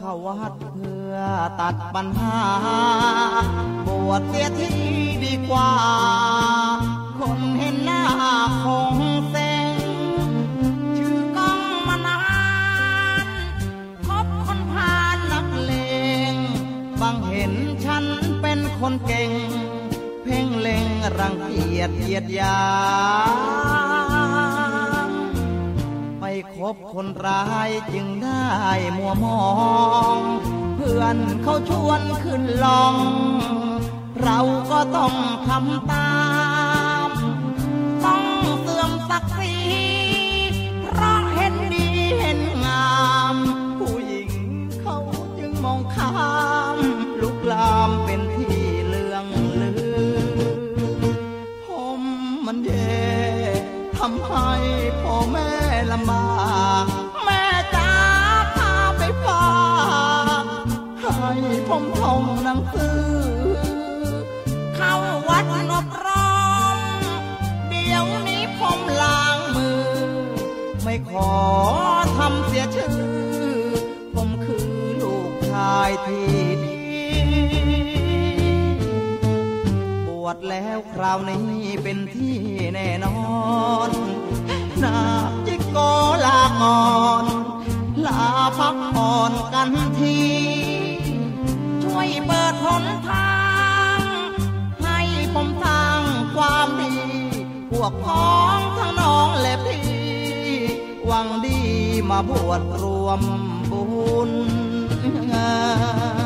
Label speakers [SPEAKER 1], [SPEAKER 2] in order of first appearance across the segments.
[SPEAKER 1] ขวัดเพื่อตัดปัญหา บวชเสียทีดีกว่า คนเห็นหน้าคงเซ็งชื่อกล้องมานานพบคนพาลนักเลงบางเห็นฉันเป็นคนเก่ง เพ่งเล็งรังเกียจเยียดยา คบคนร้ายจึงได้มัวมอง เพื่อนเขาชวนขึ้นลอง เราก็ต้องทำตา ม่ลำบากแม่จ๋าพาไปฝากให้ผมท่องหนังสือ เข้าวัดอบรอมเดี๋ยวนี้ผมล้างมือ ไม่ขอทำเสียชื่อ ผมคือลูกชายที่ดีบวชแล้วคราวนี้เป็นที่แน่นอน นา จิโกลาก่อนลาพักผ่อนกันที ช่วยเปิดหนทาง ให้ผมทางความดี พวกพ้องทั้งน้องและพี่ หวังดีมาบวชรวมบุญงาน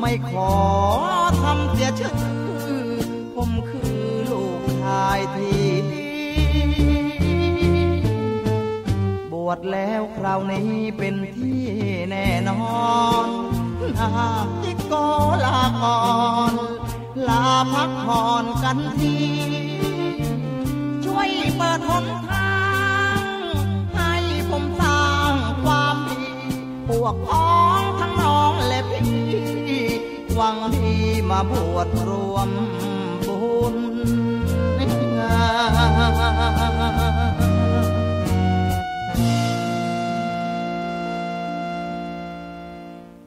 [SPEAKER 1] ไม่ขอทำเสียชื่อผมคือลูกชายที่ดีบวชแล้วคราวนี้เป็นที่แน่นอนนาจิโกลาก่อนลาพักผ่อนกันทีช่วยเปิดหนทาง ให้ผมสร้างความดี พวกพ้อง วังดีมาบวชรวม